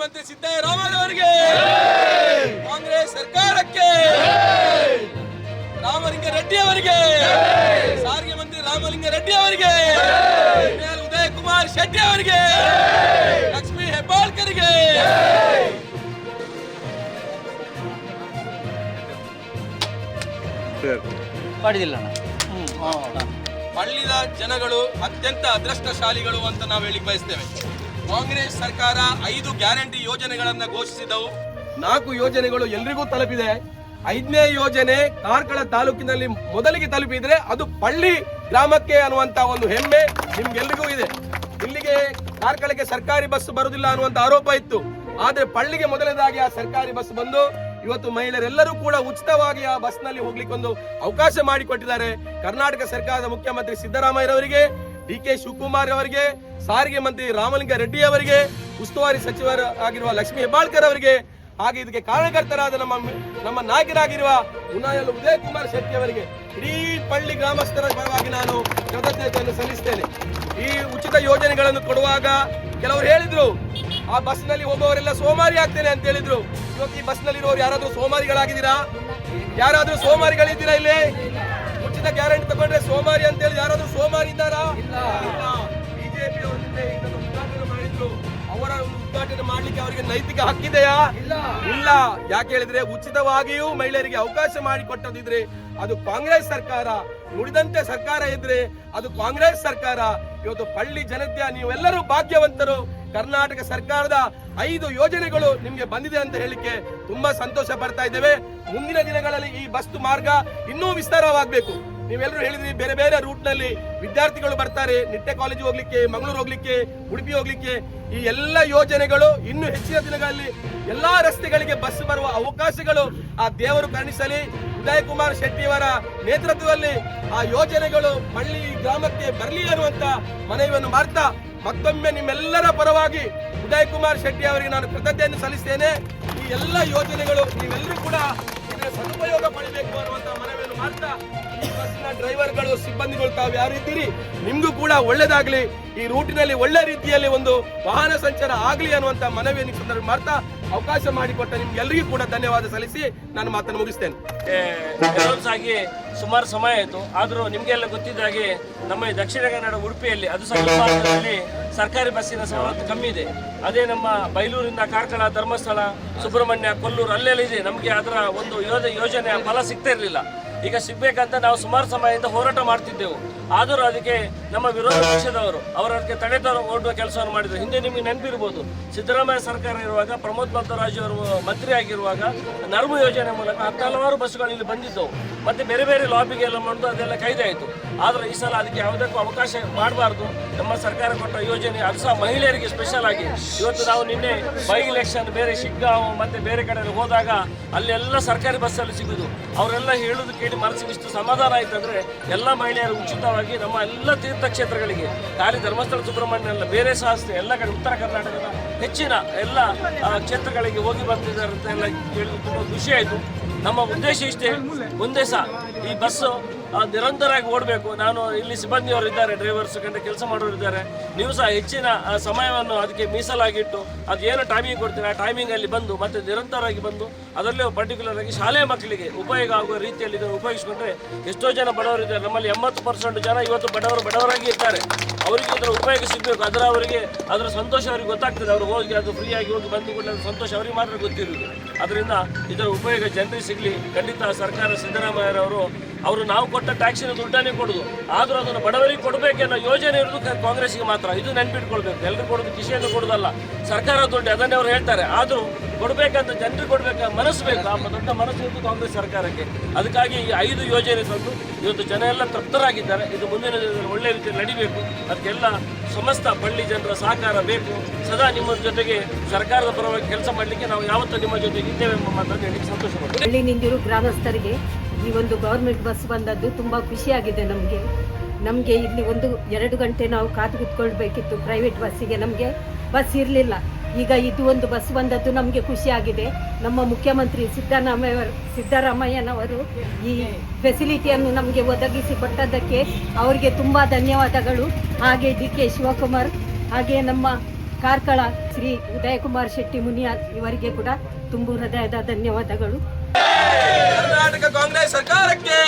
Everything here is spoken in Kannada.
ಮುಖ್ಯಮಂತ್ರಿ ಸಿದ್ದರಾಮಯ್ಯವರಿಗೆ ಕಾಂಗ್ರೆಸ್ ಸರ್ಕಾರಕ್ಕೆ ರಾಮಲಿಂಗ ರೆಡ್ಡಿ ಅವರಿಗೆ ಸಾರಿಗೆ ಮಂತ್ರಿ ರಾಮಲಿಂಗ ರೆಡ್ಡಿ ಅವರಿಗೆ ಉದಯ ಕುಮಾರ್ ಶೆಟ್ಟಿ ಅವರಿಗೆ ಲಕ್ಷ್ಮೀ ಹೆಬ್ಬಾಳ್ಕರ್ಗೆ. ಪಡೆದಿಲ್ಲ ಹಳ್ಳಿದ ಜನಗಳು ಅತ್ಯಂತ ಅದೃಷ್ಟಶಾಲಿಗಳು ಅಂತ ನಾವು ಹೇಳಿ ಬಯಸ್ತೇವೆ. ಕಾಂಗ್ರೆಸ್ ಸರ್ಕಾರ ಐದು ಗ್ಯಾರಂಟಿ ಯೋಜನೆಗಳನ್ನ ಘೋಷಿಸಿದವು. ನಾಲ್ಕು ಯೋಜನೆಗಳು ಎಲ್ರಿಗೂ ತಲುಪಿದೆ. ಐದನೇ ಯೋಜನೆ ಕಾರ್ಕಳ ತಾಲೂಕಿನಲ್ಲಿ ಮೊದಲಿಗೆ ತಲುಪಿದ್ರೆ ಅದು ಪಳ್ಳಿ ಗ್ರಾಮಕ್ಕೆ ಅನ್ನುವಂತ ಒಂದು ಹೆಮ್ಮೆ ನಿಮ್ಗೆಲ್ರಿಗೂ ಇದೆ. ಇಲ್ಲಿಗೆ ಕಾರ್ಕಳಕ್ಕೆ ಸರ್ಕಾರಿ ಬಸ್ ಬರುವುದಿಲ್ಲ ಅನ್ನುವಂತ ಆರೋಪ ಇತ್ತು. ಆದ್ರೆ ಪಳ್ಳಿಗೆ ಮೊದಲನೇದಾಗಿ ಆ ಸರ್ಕಾರಿ ಬಸ್ ಬಂದು ಇವತ್ತು ಮಹಿಳೆಯರೆಲ್ಲರೂ ಕೂಡ ಉಚಿತವಾಗಿ ಆ ಬಸ್ನಲ್ಲಿ ಹೋಗ್ಲಿಕ್ಕೆ ಒಂದು ಅವಕಾಶ ಮಾಡಿಕೊಟ್ಟಿದ್ದಾರೆ. ಕರ್ನಾಟಕ ಸರ್ಕಾರದ ಮುಖ್ಯಮಂತ್ರಿ ಸಿದ್ದರಾಮಯ್ಯರವರಿಗೆ ಡಿ ಕೆ ಶಿವಕುಮಾರ್ ಅವರಿಗೆ, ಸಾರಿಗೆ ಮಂತ್ರಿ ರಾಮಲಿಂಗ ರೆಡ್ಡಿ ಅವರಿಗೆ, ಉಸ್ತುವಾರಿ ಸಚಿವರು ಆಗಿರುವ ಲಕ್ಷ್ಮೀ ಹೆಬ್ಬಾಳ್ಕರ್ ಅವರಿಗೆ, ಹಾಗೆ ಇದಕ್ಕೆ ಕಾರಣಕರ್ತರಾದ ನಮ್ಮ ನಮ್ಮ ನಾಯಕರಾಗಿರುವ ಉನಾಯಲು ಉದಯ್ ಕುಮಾರ್ ಶೆಟ್ಟಿ ಅವರಿಗೆ, ಇಡೀ ಪಳ್ಳಿ ಗ್ರಾಮಸ್ಥರ ಪರವಾಗಿ ನಾನು ಕೃತಜ್ಞತೆಯನ್ನು ಸಲ್ಲಿಸ್ತೇನೆ. ಈ ಉಚಿತ ಯೋಜನೆಗಳನ್ನು ಕೊಡುವಾಗ ಕೆಲವರು ಹೇಳಿದ್ರು, ಆ ಬಸ್ನಲ್ಲಿ ಹೋಗುವವರೆಲ್ಲ ಸೋಮಾರಿ ಆಗ್ತೇನೆ ಅಂತ ಹೇಳಿದ್ರು. ಇವತ್ತು ಈ ಬಸ್ ಯಾರಾದರೂ ಇರೋರು ಯಾರಾದ್ರೂ ಸೋಮಾರಿಗಳಾಗಿದ್ದೀರಾ? ಯಾರಾದ್ರೂ ಸೋಮಾರಿಗಳಿದ್ದೀರಾ ಇಲ್ಲಿ? ಉಚಿತ ಗ್ಯಾರಂಟಿ ತಗೊಂಡ್ರೆ ಸೋಮಾರಿ ಅಂತ ಹೇಳಿ ಯಾರಾದ್ರೂ ಸೋಮಾರಿ ಇದ್ದಾರಾ? ಬಿಜೆಪಿ ಉದ್ಘಾಟನೆ ಮಾಡಿದ್ರು. ಅವರ ಉದ್ಘಾಟನೆ ಮಾಡ್ಲಿಕ್ಕೆ ಅವರಿಗೆ ನೈತಿಕ ಹಕ್ಕಿದೆಯಾ ಇಲ್ಲ. ಯಾಕೆ ಹೇಳಿದ್ರೆ ಉಚಿತವಾಗಿಯೂ ಮಹಿಳೆಯರಿಗೆ ಅವಕಾಶ ಮಾಡಿಕೊಟ್ಟದಿದ್ರೆ ಅದು ಕಾಂಗ್ರೆಸ್ ಸರ್ಕಾರ ನುಡಿದಂತೆ ಸರ್ಕಾರ ಇದ್ರೆ ಅದು ಕಾಂಗ್ರೆಸ್ ಸರ್ಕಾರ. ಇವತ್ತು ಪಳ್ಳಿ ಜನತೆಯ ನೀವೆಲ್ಲರೂ ಭಾಗ್ಯವಂತರು. ಕರ್ನಾಟಕ ಸರ್ಕಾರದ ಐದು ಯೋಜನೆಗಳು ನಿಮ್ಗೆ ಬಂದಿದೆ ಅಂತ ಹೇಳಿಕೆ ತುಂಬಾ ಸಂತೋಷ ಪಡ್ತಾ ಇದ್ದೇವೆ. ಮುಂದಿನ ದಿನಗಳಲ್ಲಿ ಈ ಬಸ್ ಮಾರ್ಗ ಇನ್ನೂ ವಿಸ್ತಾರವಾಗಬೇಕು. ನೀವೆಲ್ಲರೂ ಹೇಳಿದ್ರಿ, ಬೇರೆ ಬೇರೆ ರೂಟ್ನಲ್ಲಿ ವಿದ್ಯಾರ್ಥಿಗಳು ಬರ್ತಾರೆ. ನಿಟ್ಟೆ ಕಾಲೇಜ್ ಹೋಗ್ಲಿಕ್ಕೆ, ಮಂಗಳೂರು ಹೋಗ್ಲಿಕ್ಕೆ, ಉಡುಪಿ ಹೋಗ್ಲಿಕ್ಕೆ. ಈ ಎಲ್ಲ ಯೋಜನೆಗಳು ಇನ್ನು ಹೆಚ್ಚಿನ ದಿನಗಳಲ್ಲಿ ಎಲ್ಲಾ ರಸ್ತೆಗಳಿಗೆ ಬಸ್ ಬರುವ ಅವಕಾಶಗಳು ಆ ದೇವರು ಕರುಣಿಸಲಿ ಉದಯ್ ಕುಮಾರ್ ಶೆಟ್ಟಿಯವರ ನೇತೃತ್ವದಲ್ಲಿ ಆ ಯೋಜನೆಗಳು ಮಳ್ಳಿ ಗ್ರಾಮಕ್ಕೆ ಬರಲಿ ಅನ್ನುವಂತ ಮನವಿಯನ್ನು ಮಾಡ್ತಾ, ಮತ್ತೊಮ್ಮೆ ನಿಮ್ಮೆಲ್ಲರ ಪರವಾಗಿ ಉದಯ್ ಕುಮಾರ್ ಶೆಟ್ಟಿ ಅವರಿಗೆ ನಾನು ಕೃತಜ್ಞತೆಯನ್ನು ಸಲ್ಲಿಸ್ತೇನೆ. ಈ ಎಲ್ಲ ಯೋಜನೆಗಳು ನೀವೆಲ್ಲರೂ ಕೂಡ ಇದರ ಸದುಪಯೋಗ ಪಡಿಬೇಕು ಅನ್ನುವಂತ ಮನವಿಯನ್ನು ಮಾಡ್ತಾ ಡ್ರೈವರ್ಗಳು, ಸಿಬ್ಬಂದಿಗಳು ತಾವು ಯಾವ ಇದ್ದೀರಿ? ನಿಮ್ಗೂ ಕೂಡ ಒಳ್ಳೇದಾಗ್ಲಿ. ಈ ರೂಟಿನಲ್ಲಿ ಒಳ್ಳೆ ರೀತಿಯಲ್ಲಿ ಒಂದು ವಾಹನ ಸಂಚಾರ ಆಗಲಿ ಅನ್ನುವಂತ ಮನವಿಯನ್ನು ಸಂದರ್ಭ ಮಾಡ್ತಾ ಅವಕಾಶ ಮಾಡಿಕೊಟ್ಟ ನಿಮ್ಗೆಲ್ಲರಿಗೂ ಕೂಡ ಧನ್ಯವಾದ ಸಲ್ಲಿಸಿ ನಾನು ಮಾತನ್ನು ಮುಗಿಸ್ತೇನೆ. ಆಗಿ ಸುಮಾರು ಸಮಯ ಆಯಿತು. ಆದರೂ ನಿಮಗೆಲ್ಲ ಗೊತ್ತಿದ್ದ ಹಾಗೆ ನಮ್ಮ ಈ ದಕ್ಷಿಣ ಕನ್ನಡ ಉಡುಪಿಯಲ್ಲಿ, ಅದು ಸಹ ಸರ್ಕಾರಿ ಬಸ್ಸಿನ ಸವಲತ್ತು ಕಮ್ಮಿ ಇದೆ. ಅದೇ ನಮ್ಮ ಬೈಲೂರಿಂದ ಕಾರ್ಕಳ ಧರ್ಮಸ್ಥಳ, ಸುಬ್ರಹ್ಮಣ್ಯ, ಕೊಲ್ಲೂರು ಅಲ್ಲೆಲ್ಲ ಇದೆ. ನಮಗೆ ಅದರ ಒಂದು ಯೋಜ ಯೋಜನೆಯ ಫಲ ಸಿಗ್ತಾ ಇರಲಿಲ್ಲ. ಈಗ ಸಿಗ್ಬೇಕಂತ ನಾವು ಸುಮಾರು ಸಮಯದಿಂದ ಹೋರಾಟ ಮಾಡ್ತಿದ್ದೆವು. ಆದರೂ ಅದಕ್ಕೆ ನಮ್ಮ ವಿರೋಧ ಪಕ್ಷದವರು ಅವರು ಅದಕ್ಕೆ ತಡೆ ಓಡುವ ಕೆಲಸವನ್ನು ಮಾಡಿದ್ರು. ಹಿಂದೆ ನಿಮಗೆ ನೆನಪಿರ್ಬೋದು, ಸಿದ್ದರಾಮಯ್ಯ ಸರ್ಕಾರ ಇರುವಾಗ, ಪ್ರಮೋದ್ ಮಧ್ವರಾಜ್ ಅವರು ಮಂತ್ರಿ ಆಗಿರುವಾಗ ನರ್ಮ ಯೋಜನೆ ಮೂಲಕ ಹತ್ತು ಹಲವಾರು ಬಸ್ಸುಗಳು ಇಲ್ಲಿ ಬಂದಿದ್ದವು. ಮತ್ತೆ ಬೇರೆ ಬೇರೆ ಲಾಬಿಗೆ ಎಲ್ಲ ಮಾಡೋದು ಅದೆಲ್ಲ ಕೈದಾಯಿತು. ಆದರೆ ಈ ಸಲ ಅದಕ್ಕೆ ಯಾವುದಕ್ಕೂ ಅವಕಾಶ ಮಾಡಬಾರ್ದು. ನಮ್ಮ ಸರ್ಕಾರ ಕೊಟ್ಟ ಯೋಜನೆ, ಅದು ಸಹ ಮಹಿಳೆಯರಿಗೆ ಸ್ಪೆಷಲ್ ಆಗಿ. ಇವತ್ತು ನಾವು ನಿನ್ನೆ ಬೈ ಇಲೆಕ್ಷನ್ ಬೇರೆ ಶಿಗ್ಗಾಂವ್ ಮತ್ತೆ ಬೇರೆ ಕಡೆ ಹೋದಾಗ ಅಲ್ಲೆಲ್ಲ ಸರ್ಕಾರಿ ಬಸ್ಸಲ್ಲಿ ಸಿಗುದು. ಅವರೆಲ್ಲ ಹೇಳೋದು ಕೇಳಿ ಮನಸ್ಸಿಗೆ ಇಷ್ಟು ಸಮಾಧಾನ ಆಯ್ತು ಅಂದ್ರೆ ಎಲ್ಲ ಮಹಿಳೆಯರು ಉಚಿತವಾಗಿ ನಮ್ಮ ಎಲ್ಲ ತೀರ್ಥಕ್ಷೇತ್ರಗಳಿಗೆ, ಖಾಲಿ ಧರ್ಮಸ್ಥಳ, ಸುಬ್ರಹ್ಮಣ್ಯ ಅಲ್ಲ, ಬೇರೆ ಸಂಸ್ಥೆ ಎಲ್ಲ ಕಡೆ, ಉತ್ತರ ಕರ್ನಾಟಕದ ಹೆಚ್ಚಿನ ಎಲ್ಲ ಕ್ಷೇತ್ರಗಳಿಗೆ ಹೋಗಿ ಬರ್ತಿದ್ದಾರೆ ಅಂತ ಎಲ್ಲ ಕೇಳಿ ತುಂಬ ಖುಷಿ ಆಯಿತು. ನಮ್ಮ ಉದ್ದೇಶ ಇಷ್ಟೇ. ಮುಂದೆ ಸಹ ಈ ಬಸ್ಸು ನಿರಂತರವಾಗಿ ಓಡಬೇಕು. ನಾನು ಇಲ್ಲಿ ಸಿಬ್ಬಂದಿಯವರು ಇದ್ದಾರೆ, ಡ್ರೈವರ್ಸ್ ಕಂಡು ಕೆಲಸ ಮಾಡೋರು ಇದ್ದಾರೆ. ನೀವು ಸಹ ಹೆಚ್ಚಿನ ಸಮಯವನ್ನು ಅದಕ್ಕೆ ಮೀಸಲಾಗಿಟ್ಟು ಅದು ಏನು ಟೈಮಿಂಗ್ ಕೊಡ್ತೀರಿ? ಆ ಟೈಮಿಂಗಲ್ಲಿ ಬಂದು, ಮತ್ತೆ ನಿರಂತರವಾಗಿ ಬಂದು, ಅದರಲ್ಲೂ ಪರ್ಟಿಕ್ಯುಲರ್ ಆಗಿ ಶಾಲೆಯ ಮಕ್ಕಳಿಗೆ ಉಪಯೋಗ ಆಗುವ ರೀತಿಯಲ್ಲಿ ಇದನ್ನು ಉಪಯೋಗಿಸಿಕೊಂಡ್ರೆ ಎಷ್ಟೋ ಜನ ಬಡವರು ಇದ್ದಾರೆ. ನಮ್ಮಲ್ಲಿ ಎಂಬತ್ತು ಪರ್ಸೆಂಟ್ ಜನ ಇವತ್ತು ಬಡವರು ಬಡವರಾಗಿ ಇದ್ದಾರೆ. ಅವರಿಗೆ ಇದರ ಉಪಯೋಗ ಸಿಗಬೇಕು. ಅದರ ಅವರಿಗೆ, ಅದರ ಸಂತೋಷ ಅವರಿಗೆ ಗೊತ್ತಾಗ್ತದೆ. ಅವರು ಹೋಗಿ, ಅದು ಫ್ರೀ ಆಗಿ ಹೋಗಿ ಬಂದು ಕೂಡ ಸಂತೋಷ ಅವರಿಗೆ ಮಾತ್ರ ಗೊತ್ತಿರುವುದು. ಅದರಿಂದ ಇದರ ಉಪಯೋಗ ಜನರಿಗೆ ಸಿಗಲಿ. ಖಂಡಿತ ಸರ್ಕಾರ ಸಿದ್ದರಾಮಯ್ಯನವರು ಅವರು ನಾವು ಕೊಟ್ಟ ಟ್ಯಾಕ್ಸಿನ ದುಡ್ಡನ್ನೇ ಕೊಡೋದು. ಆದರೂ ಅದನ್ನು ಬಡವರಿಗೆ ಕೊಡಬೇಕೆನ್ನೋ ಯೋಜನೆ ಇರೋದು ಕಾಂಗ್ರೆಸ್ಗೆ ಮಾತ್ರ. ಇದು ನೆನ್ಪಿಟ್ಕೊಳ್ಬೇಕು. ಎಲ್ಲರೂ ಕೊಡೋದು ಕಿಶೆಯನ್ನು ಕೊಡೋದಲ್ಲ. ಸರ್ಕಾರ ದುಡ್ಡು ಅದನ್ನೇ ಅವರು ಹೇಳ್ತಾರೆ. ಆದರೂ ಕೊಡಬೇಕಂತ ಜನರಿಗೆ ಕೊಡಬೇಕ ಮನಸ್ಸು ಬೇಕು. ಆ ದೊಡ್ಡ ಮನಸ್ಸು ಇತ್ತು ಕಾಂಗ್ರೆಸ್ ಸರ್ಕಾರಕ್ಕೆ. ಅದಕ್ಕಾಗಿ ಈ ಐದು ಯೋಜನೆ ತಂದು ಇವತ್ತು ಜನ ಎಲ್ಲ ತೃಪ್ತರಾಗಿದ್ದಾರೆ. ಇದು ಮುಂದಿನ ದಿನದಲ್ಲಿ ಒಳ್ಳೆ ರೀತಿಯಲ್ಲಿ ನಡಿಬೇಕು. ಅದಕ್ಕೆಲ್ಲ ಸಮಸ್ತ ಬಳ್ಳಿ ಜನರ ಸಹಕಾರ ಬೇಕು. ಸದಾ ನಿಮ್ಮ ಜೊತೆಗೆ ಸರ್ಕಾರದ ಪರವಾಗಿ ಕೆಲಸ ಮಾಡಲಿಕ್ಕೆ ನಾವು ಯಾವತ್ತೂ ನಿಮ್ಮ ಜೊತೆಗೆ ಇದ್ದೇವೆ ಎಂಬ ಮಾತನ್ನು ಹೇಳಿ ಸಂತೋಷ ಹಳ್ಳಿ ನಿಂದಿರು ಗ್ರಾಮಸ್ಥರಿಗೆ ಈ ಒಂದು ಗೌರ್ಮೆಂಟ್ ಬಸ್ ಬಂದದ್ದು ತುಂಬ ಖುಷಿಯಾಗಿದೆ ನಮಗೆ. ನಮಗೆ ಇಲ್ಲಿ ಒಂದು ಎರಡು ಗಂಟೆ ನಾವು ಕಾದು ಕುತ್ಕೊಳ್ಬೇಕಿತ್ತು ಪ್ರೈವೇಟ್ ಬಸ್ಸಿಗೆ ನಮಗೆ ಬಸ್ ಇರಲಿಲ್ಲ. ಈಗ ಇದು ಒಂದು ಬಸ್ ಬಂದದ್ದು ನಮಗೆ ಖುಷಿಯಾಗಿದೆ ನಮ್ಮ ಮುಖ್ಯಮಂತ್ರಿ ಸಿದ್ದರಾಮಯ್ಯ ಸಿದ್ದರಾಮಯ್ಯನವರು ಈ ಫೆಸಿಲಿಟಿಯನ್ನು ನಮಗೆ ಒದಗಿಸಿ ಕೊಟ್ಟದ್ದಕ್ಕೆ ಅವರಿಗೆ ತುಂಬ ಧನ್ಯವಾದಗಳು. ಹಾಗೆ ಡಿ ಕೆ ಶಿವಕುಮಾರ್, ಹಾಗೆ ನಮ್ಮ ಕಾರ್ಕಳ ಶ್ರೀ ಉದಯಕುಮಾರ್ ಶೆಟ್ಟಿ ಮುನಿಯಾ ಇವರಿಗೆ ಕೂಡ ತುಂಬು ಹೃದಯದ ಧನ್ಯವಾದಗಳು. ಕರ್ನಾಟಕ ಕಾಂಗ್ರೆಸ್ ಸರ್ಕಾರಕ್ಕೆ.